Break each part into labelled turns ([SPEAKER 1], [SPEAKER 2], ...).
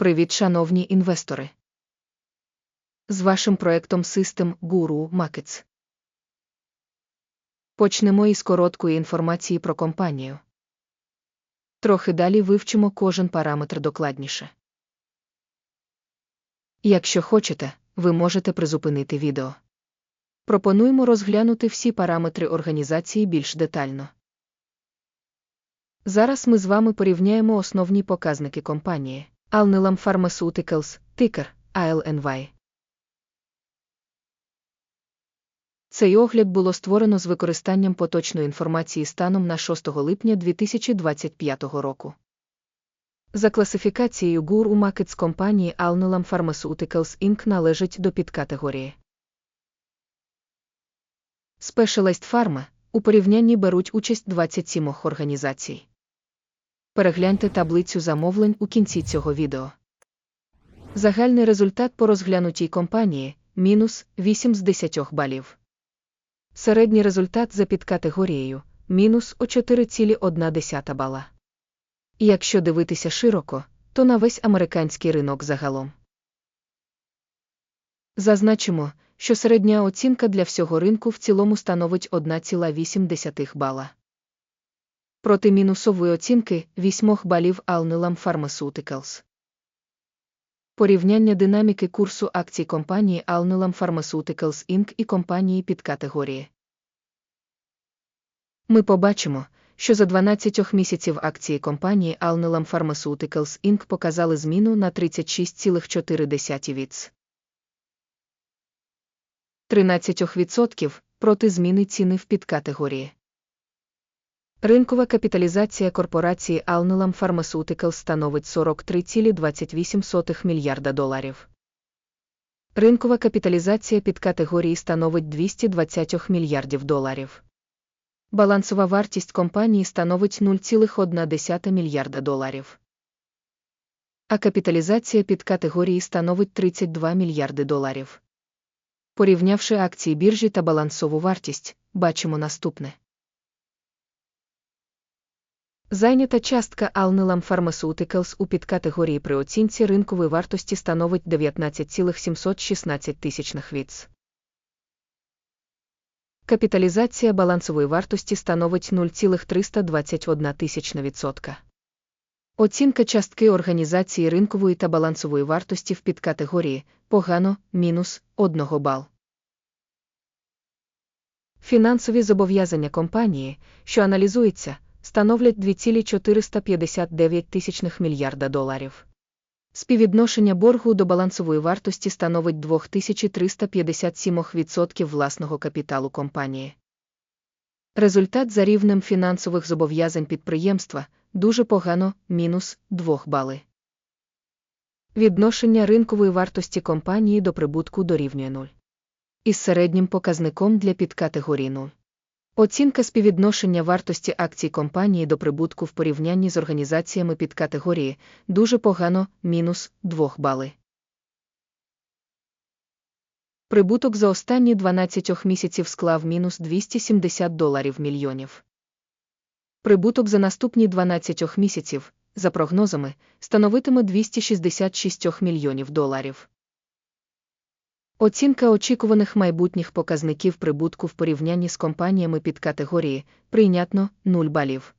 [SPEAKER 1] Привіт, шановні інвестори! З вашим проектом System Guru Markets. Почнемо із короткої інформації про компанію. Трохи далі вивчимо кожен параметр докладніше. Якщо хочете, ви можете призупинити відео. Пропонуємо розглянути всі параметри організації більш детально. Зараз ми з вами порівняємо основні показники компанії Alnylam Pharmaceuticals, тикер ALNY. Цей огляд було створено з використанням поточної інформації станом на 6 липня 2025 року. За класифікацією GUR у Markets компанії Alnylam Pharmaceuticals Inc. належить до підкатегорії. Specialized Pharma у порівнянні беруть участь 27 організацій. Перегляньте таблицю замовлень у кінці цього відео. Загальний результат по розглянутій компанії мінус 8 з 10 балів. Середній результат за підкатегорією мінус о 4,1 бала. Якщо дивитися широко, то на весь американський ринок загалом. Зазначимо, що середня оцінка для всього ринку в цілому становить 1,8 бала. Проти мінусової оцінки 8 балів Alnylam Pharmaceuticals. Порівняння динаміки курсу акцій компанії Alnylam Pharmaceuticals Inc. і компанії під категорії. Ми побачимо, що за 12 місяців акції компанії Alnylam Pharmaceuticals Inc. показали зміну на 36,4 віц. 13% проти зміни ціни в підкатегорії. Ринкова капіталізація корпорації Alnylam Pharmaceuticals становить 43,28 мільярда доларів. Ринкова капіталізація підкатегорії становить 220 мільярдів доларів. Балансова вартість компанії становить 0,1 мільярда доларів. А капіталізація підкатегорії становить 32 мільярди доларів. Порівнявши акції біржі та балансову вартість, бачимо наступне. Зайнята частка Alnylam Pharmaceuticals у підкатегорії при оцінці ринкової вартості становить 19,716 тисячних віц. Капіталізація балансової вартості становить 0,321 тисячна відсотка. Оцінка частки організації ринкової та балансової вартості в підкатегорії погано мінус 1 бал. Фінансові зобов'язання компанії, що аналізується, становлять 2,459 тисячних мільярда доларів. Співвідношення боргу до балансової вартості становить 2357% власного капіталу компанії. Результат за рівнем фінансових зобов'язань підприємства дуже погано мінус 2 бали. Відношення ринкової вартості компанії до прибутку дорівнює 0. Із середнім показником для підкатегорії 0. Оцінка співвідношення вартості акцій компанії до прибутку в порівнянні з організаціями під категорії дуже погано мінус 2 бали. Прибуток за останні 12 місяців склав мінус 270 доларів мільйонів. Прибуток за наступні 12 місяців, за прогнозами, становитиме 266 мільйонів доларів. Оцінка очікуваних майбутніх показників прибутку в порівнянні з компаніями під категорії прийнятно 0 балів.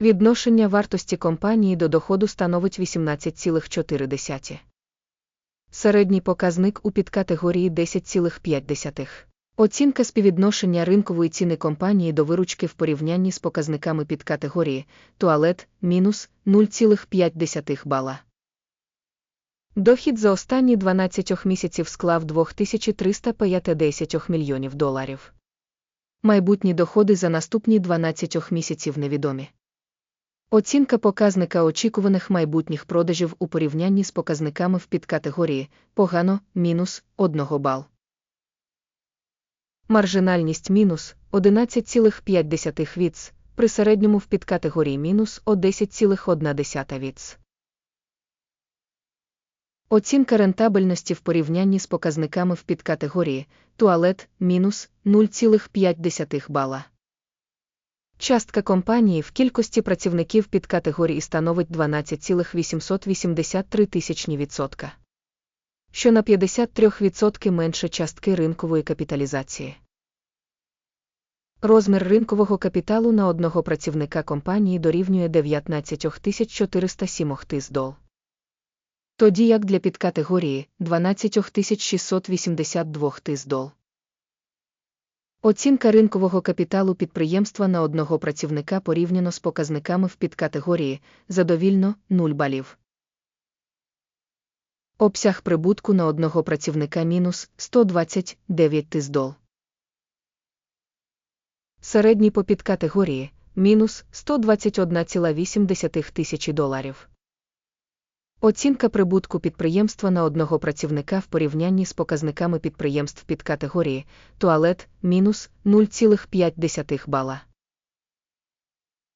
[SPEAKER 1] Відношення вартості компанії до доходу становить 18,4. Середній показник у підкатегорії 10,5. Оцінка співвідношення ринкової ціни компанії до виручки в порівнянні з показниками підкатегорії туалет мінус 0,5 бала. Дохід за останні 12 місяців склав 2350 мільйонів доларів. Майбутні доходи за наступні 12 місяців невідомі. Оцінка показника очікуваних майбутніх продажів у порівнянні з показниками в підкатегорії погано мінус 1 бал. Маржинальність мінус 11,5 віц, при середньому в підкатегорії мінус 10,1 віц. Оцінка рентабельності в порівнянні з показниками в підкатегорії туалет мінус 0,5 бала. Частка компанії в кількості працівників під категорії становить 12,883 тисячні відсотка, що на 53% менше частки ринкової капіталізації. Розмір ринкового капіталу на одного працівника компанії дорівнює 19 407 тис дол. Тоді як для підкатегорії 12 682 тис дол. Оцінка ринкового капіталу підприємства на одного працівника порівняно з показниками в підкатегорії задовільно 0 балів. Обсяг прибутку на одного працівника мінус 129 тис дол. Середній по підкатегорії мінус 121,8 тисячі доларів. Оцінка прибутку підприємства на одного працівника в порівнянні з показниками підприємств під категорії туалет мінус 0,5 бала.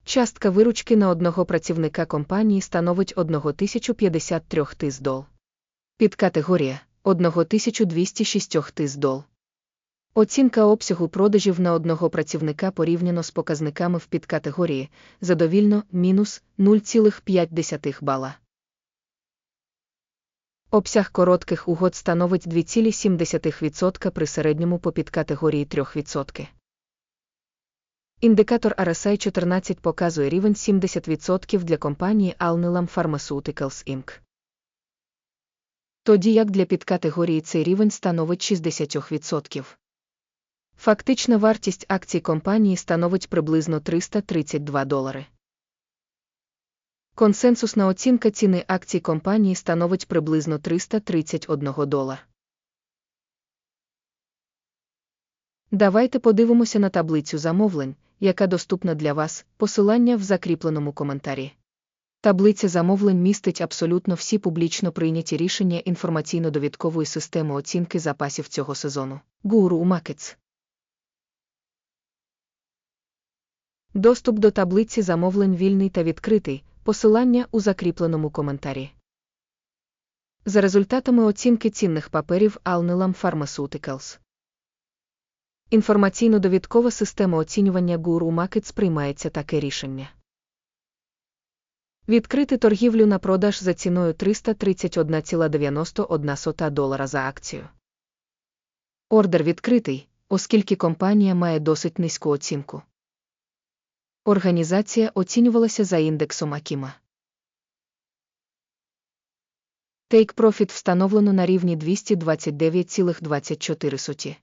[SPEAKER 1] Частка виручки на одного працівника компанії становить 1053 тис дол. Підкатегорія 1206 тис дол. Оцінка обсягу продажів на одного працівника порівняно з показниками в підкатегорії задовільно мінус 0,5 бала. Обсяг коротких угод становить 2,7% при середньому по підкатегорії 3%. Індикатор RSI 14 показує рівень 70% для компанії Alnylam Pharmaceuticals Inc. Тоді як для підкатегорії цей рівень становить 60%. Фактична вартість акцій компанії становить приблизно 332 долари. Консенсусна оцінка ціни акцій компанії становить приблизно 331 долар. Давайте подивимося на таблицю замовлень, яка доступна для вас, посилання в закріпленому коментарі. Таблиця замовлень містить абсолютно всі публічно прийняті рішення інформаційно-довідкової системи оцінки запасів цього сезону. Guru Markets. Доступ до таблиці замовлень вільний та відкритий, посилання у закріпленому коментарі. За результатами оцінки цінних паперів Alnylam Pharmaceuticals. Інформаційно-довідкова система оцінювання Guru Markets приймається таке рішення. Відкрити торгівлю на продаж за ціною 331,91 долара за акцію. Ордер відкритий, оскільки компанія має досить низьку оцінку. Організація оцінювалася за індексом Акіма. Take Profit встановлено на рівні 229,24.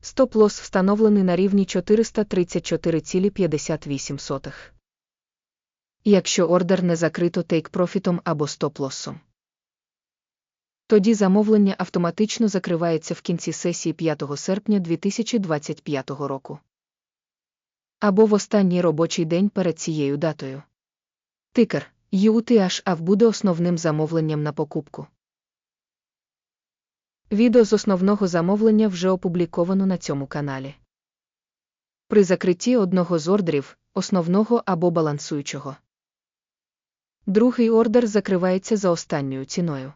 [SPEAKER 1] Стоп-лосс встановлений на рівні 434,58. Якщо ордер не закрито тейк-профітом або стоп-лоссом. Тоді замовлення автоматично закривається в кінці сесії 5 серпня 2025 року або в останній робочий день перед цією датою. Тикер UTHAV буде основним замовленням на покупку. Відео з основного замовлення вже опубліковано на цьому каналі. При закритті одного з ордерів, основного або балансуючого. Другий ордер закривається за останньою ціною.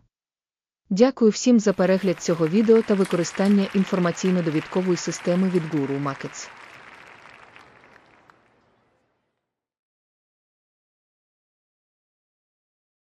[SPEAKER 1] Дякую всім за перегляд цього відео та використання інформаційно-довідкової системи від Guru Markets.